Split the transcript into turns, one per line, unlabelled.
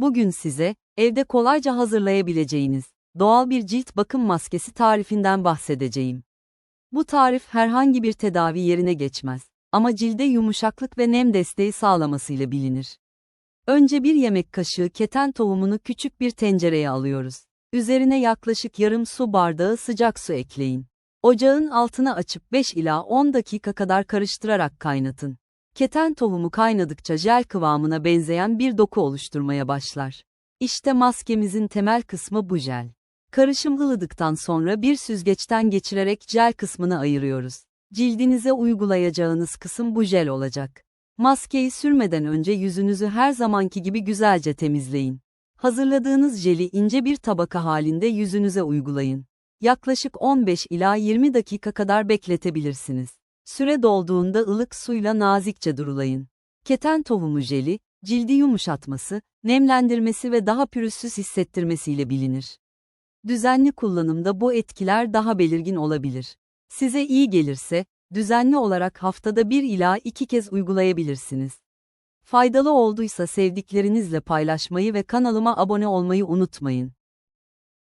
Bugün size, evde kolayca hazırlayabileceğiniz, doğal bir cilt bakım maskesi tarifinden bahsedeceğim. Bu tarif herhangi bir tedavi yerine geçmez ama cilde yumuşaklık ve nem desteği sağlamasıyla bilinir. Önce bir yemek kaşığı keten tohumunu küçük bir tencereye alıyoruz. Üzerine yaklaşık yarım su bardağı sıcak su ekleyin. Ocağın altını açıp 5 ila 10 dakika kadar karıştırarak kaynatın. Keten tohumu kaynadıkça jel kıvamına benzeyen bir doku oluşturmaya başlar. İşte maskemizin temel kısmı bu jel. Karışım ılıdıktan sonra bir süzgeçten geçirerek jel kısmını ayırıyoruz. Cildinize uygulayacağınız kısım bu jel olacak. Maskeyi sürmeden önce yüzünüzü her zamanki gibi güzelce temizleyin. Hazırladığınız jeli ince bir tabaka halinde yüzünüze uygulayın. Yaklaşık 15 ila 20 dakika kadar bekletebilirsiniz. Süre dolduğunda ılık suyla nazikçe durulayın. Keten tohumu jeli, cildi yumuşatması, nemlendirmesi ve daha pürüzsüz hissettirmesiyle bilinir. Düzenli kullanımda bu etkiler daha belirgin olabilir. Size iyi gelirse, düzenli olarak haftada 1 ila 2 kez uygulayabilirsiniz. Faydalı olduysa sevdiklerinizle paylaşmayı ve kanalıma abone olmayı unutmayın.